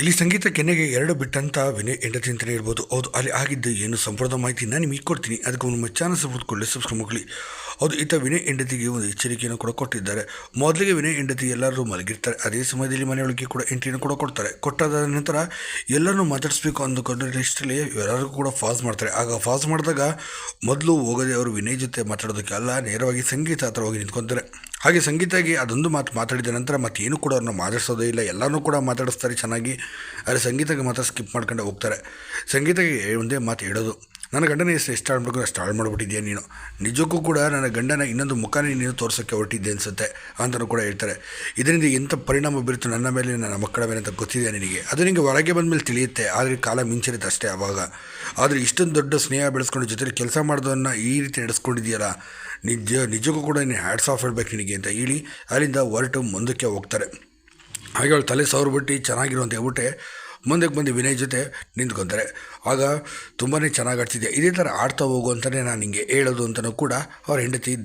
ಇಲ್ಲಿ ಸಂಗೀತ ಕೆನೆಗೆ ಎರಡು ಬಿಟ್ಟಂತ ವಿನಯ್ ಅಂತಲೇ ಇರ್ಬೋದು ಹೌದು, ಅಲ್ಲಿ ಆಗಿದ್ದು ಏನು ಸಂಪೂರ್ಣ ನಾನು ನಿಮಗೆ ಕೊಡ್ತೀನಿ. ಅದಕ್ಕೆ ನಮ್ಮ ಚಾನಲ್ ಸಬ್ಸ್ಕ್ರೈಬ್ ಸಬ್ಸ್ಕ್ರೈಬ್ ಮಕ್ಕಳಿ ಹೌದು, ಈತ ವಿನಯ್ ಹೆಂಡತಿಗೆ ಒಂದು ಎಚ್ಚರಿಕೆಯನ್ನು ಕೂಡ ಕೊಟ್ಟಿದ್ದಾರೆ. ಮೊದಲಿಗೆ ವಿನಯ್ ಹೆಂಡತಿ ಎಲ್ಲರೂ ಮಲಗಿರ್ತಾರೆ. ಅದೇ ಸಮಯದಲ್ಲಿ ಮನೆಯೊಳಗೆ ಕೂಡ ಎಂಟ್ರಿಯನ್ನು ಕೂಡ ಕೊಡ್ತಾರೆ. ಕೊಟ್ಟಾದ ನಂತರ ಎಲ್ಲರನ್ನೂ ಮಾತಾಡಿಸ್ಬೇಕು ಅಂದುಕೊಂಡ್ರೆ ಲಿಸ್ಟಲ್ಲಿ ಎಲ್ಲರಿಗೂ ಕೂಡ ಫಾಸ್ ಮಾಡ್ತಾರೆ. ಆಗ ಫಾಸ್ ಮಾಡಿದಾಗ ಮೊದಲು ಹೋಗದೆ ಅವರು ವಿನಯ್ ಜೊತೆ ಮಾತಾಡೋದಕ್ಕೆ ಅಲ್ಲ, ನೇರವಾಗಿ ಸಂಗೀತ ಹತ್ರ ಹೋಗಿ ನಿಂತ್ಕೊತಾರೆ. ಹಾಗೆ ಸಂಗೀತಾಗಿ ಅದೊಂದು ಮಾತು ಮಾತಾಡಿದ ನಂತರ ಮತ್ತೇನು ಕೂಡ ಅವ್ರನ್ನ ಮಾತಾಡಿಸೋದೇ ಇಲ್ಲ. ಎಲ್ಲನೂ ಕೂಡ ಮಾತಾಡಿಸ್ತಾರೆ ಚೆನ್ನಾಗಿ. ಆದರೆ ಸಂಗೀತಕ್ಕೆ ಮಾತ್ರ ಸ್ಕಿಪ್ ಮಾಡ್ಕೊಂಡು ಹೋಗ್ತಾರೆ. ಸಂಗೀತಕ್ಕೆ ಒಂದೇ ಮಾತು ಹೇಳೋದು. ನನ್ನ ಗಂಡನ ಎಷ್ಟು ಹಾಳು ಮಾಡ್ಬೇಕು ಅಷ್ಟು ಹಾಳು ಮಾಡಿಬಿಟ್ಟಿದ್ಯಾ ನೀನು? ನಿಜಕ್ಕೂ ಕೂಡ ನನ್ನ ಗಂಡನ ಇನ್ನೊಂದು ಮುಖನೇ ನೀನು ತೋರಿಸೋಕ್ಕೆ ಹೊರಟಿದ್ದೆ ಅನಿಸುತ್ತೆ ಅಂತಲೂ ಕೂಡ ಹೇಳ್ತಾರೆ. ಇದರಿಂದ ಎಂಥ ಪರಿಣಾಮ ಬೀರುತ್ತೋ ನನ್ನ ಮೇಲೆ, ನನ್ನ ಮಕ್ಕಳ ಮೇಲೆ ಅಂತ ಗೊತ್ತಿದೆ ನಿನಗೆ? ಅದು ನಿಮಗೆ ಹೊರಗೆ ಬಂದ ಮೇಲೆ ತಿಳಿಯುತ್ತೆ, ಆದರೆ ಕಾಲ ಮಿಂಚಿರುತ್ತೆ ಅಷ್ಟೇ ಆವಾಗ ಆದರೆ ಇಷ್ಟೊಂದು ದೊಡ್ಡ ಸ್ನೇಹ ಬೆಳೆಸ್ಕೊಂಡು ಜೊತೆಲಿ ಕೆಲಸ ಮಾಡೋದನ್ನು ಈ ರೀತಿ ನಡೆಸ್ಕೊಂಡಿದೆಯಲ್ಲ ನಿಜ ನಿಜಕ್ಕೂ ಕೂಡ ನೀನು ಹ್ಯಾಡ್ಸ್ ಆಫ್ ಹೇಳ್ಬೇಕು ನಿನಗೆ ಅಂತ ಹೇಳಿ ಅಲ್ಲಿಂದ ಹೊರಟು ಮುಂದಕ್ಕೆ ಹೋಗ್ತಾರೆ. ಹಾಗೆ ಅವಳು ತಲೆ ಸಾವಿರ ಬಿಟ್ಟು ಚೆನ್ನಾಗಿರು ಅಂತ ಹೇಳ್ಬಿಟ್ಟೆ ಮುಂದಕ್ಕೆ ಬಂದು ವಿನಯ್ ಜೊತೆ ನಿಂತ್ಕೊತಾರೆ. ಆಗ ತುಂಬಾ ಚೆನ್ನಾಗಿ ಆಡ್ತಿದ್ದೆ ಇದೇ ಥರ ಆಡ್ತಾ ಹೋಗು ಅಂತಲೇ ನಾನು ನಿಂಗೆ ಹೇಳೋದು ಅಂತಲೂ ಕೂಡ ಅವ್ರ ಹೆಂಡತಿ